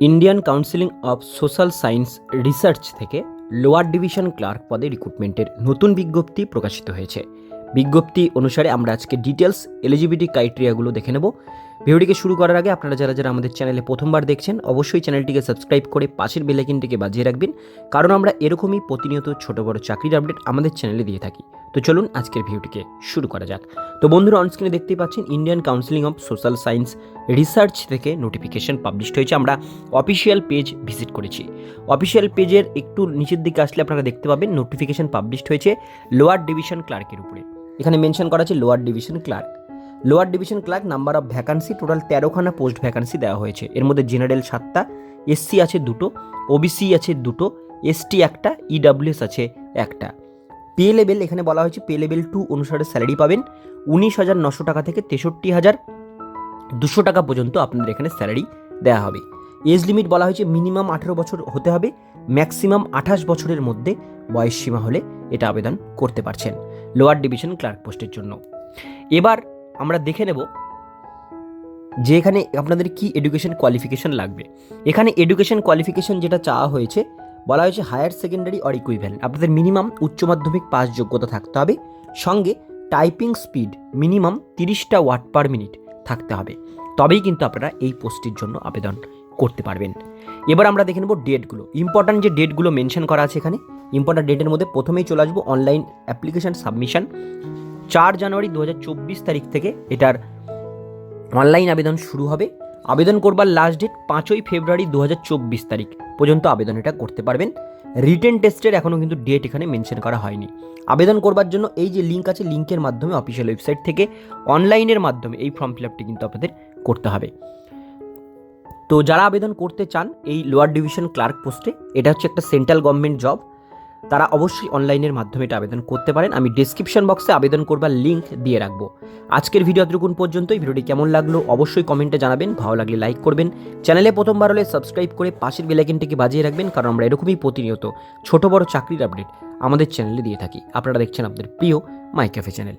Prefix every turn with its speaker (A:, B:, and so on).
A: Indian counselling of social science research থেকে lower division clerk পদে রিক্রুটমেন্টের নতুন বিজ্ঞপ্তি প্রকাশিত হয়েছে। বিজ্ঞপ্তি অনুসারে আমরা আজকে ডিটেলস এলিজিবিলিটি ক্রাইটেরিয়াগুলো দেখে নেব। ভিডিওটিকে শুরু করার আগে আপনারা যারা যারা আমাদের চ্যানেলে প্রথমবার দেখছেন, অবশ্যই চ্যানেলটিকে সাবস্ক্রাইব করে পাশের বেলাইকিনটিকে বাজিয়ে রাখবেন, কারণ আমরা এরকমই প্রতিনিয়ত ছোট বড় চাকরির আপডেট আমাদের চ্যানেলে দিয়ে থাকি। তো চলুন আজকের ভিডিওটিকে শুরু করা যাক। তো বন্ধুরা অনস্ক্রিনে দেখতেই পাচ্ছেন Indian counselling of social science research থেকে নোটিফিকেশন পাবলিশ হয়েছে। আমরা অফিসিয়াল পেজ ভিজিট করেছি। অফিসিয়াল পেজের একটু নিচের দিকে আসলে আপনারা দেখতে পাবেন নোটিফিকেশন পাবলিশ হয়েছে লোয়ার ডিভিশন ক্লার্কের উপরে। এখানে মেনশন করা আছে lower division clerk lower division clerk number of vacancy, total তেরোখানা post vacancy দেওয়া হয়েছে। এর মধ্যে জেনারেল সাতটা, এসসি আছে দুটো, ওবিসি আছে দুটো, এসটি একটা, ইডাব্লিউএস আছে একটা। পে লেভেল, এখানে বলা হয়েছে পে লেভেল টু অনুসারে স্যালারি পাবেন। উনিশ হাজার নশো টাকা থেকে তেষট্টি হাজার দুশো টাকা পর্যন্ত আপনাদের এখানে স্যালারি দেওয়া হবে। এজ লিমিট বলা হয়েছে মিনিমাম আঠেরো বছর হতে হবে, ম্যাক্সিমাম আঠাশ বছরের মধ্যে বয়স সীমা হলে এটা আবেদন করতে পারছেন লোয়ার ডিভিশন ক্লার্ক পোস্টের জন্য। এবার আমরা দেখে নেব যে এখানে আপনাদের কি এডুকেশন কোয়ালিফিকেশন লাগবে। এখানে এডুকেশন কোয়ালিফিকেশন যেটা চাওয়া হয়েছে, বলা হয়েছে হায়ার সেকেন্ডারি অর ইকুইভ্যালেন্ট আপনাদের মিনিমাম উচ্চ মাধ্যমিক পাস যোগ্যতা থাকতে হবে। সঙ্গে টাইপিং স্পিড মিনিমাম তিরিশটা ওয়াট পার মিনিট থাকতে হবে। তবেই কিন্তু আপনারা এই পোস্টের জন্য আবেদন করতে পারবেন। এবার আমরা দেখে নেব ডেটগুলো ইম্পর্ট্যান্ট যে ডেটগুলো মেনশন করা আছে এখানে ইম্পর্ট্যান্ট ডেটের মধ্যে প্রথমেই চলে আসব অনলাইন অ্যাপ্লিকেশান সাবমিশন চার জানুয়ারি দু হাজার চব্বিশ তারিখ থেকে এটার অনলাইন আবেদন শুরু হবে। আবেদন করবার লাস্ট ডেট পাঁচই ফেব্রুয়ারি দু হাজার চব্বিশ তারিখ পর্যন্ত আবেদন এটা করতে পারবেন। রিটেন টেস্টের এখনও কিন্তু ডেট এখানে মেনশন করা হয়নি। আবেদন করবার জন্য এই যে লিঙ্ক আছে লিঙ্কের মাধ্যমে অফিসিয়াল ওয়েবসাইট থেকে অনলাইনের মাধ্যমে এই ফর্ম ফিল আপটি কিন্তু আপনাদের করতে হবে। তো যারা আবেদন করতে চান, এই লোয়ার ডিভিশন ক্লার্ক পোস্টে এটা হচ্ছে একটা সেন্ট্রাল গভর্নমেন্ট জব তারা অবশ্যই অনলাইনের মাধ্যমে এটা আবেদন করতে পারেন। আমি ডিসক্রিপশন বক্সে আবেদন করবার লিঙ্ক দিয়ে রাখব। আজকের ভিডিও এতটুকুন পর্যন্তই। ভিডিওটি কেমন লাগল অবশ্যই কমেন্টে জানাবেন। ভালো লাগলে লাইক করবেন। চ্যানেলে প্রথমবার হলে সাবস্ক্রাইব করে পাশের বেলাইকেনটিকে বাজিয়ে রাখবেন, কারণ আমরা এরকমই প্রতিনিয়ত ছোট বড় চাকরির আপডেট আমাদের চ্যানেলে দিয়ে থাকি। আপনারা দেখছেন আপনাদের প্রিয় মাই ক্যাফে চ্যানেল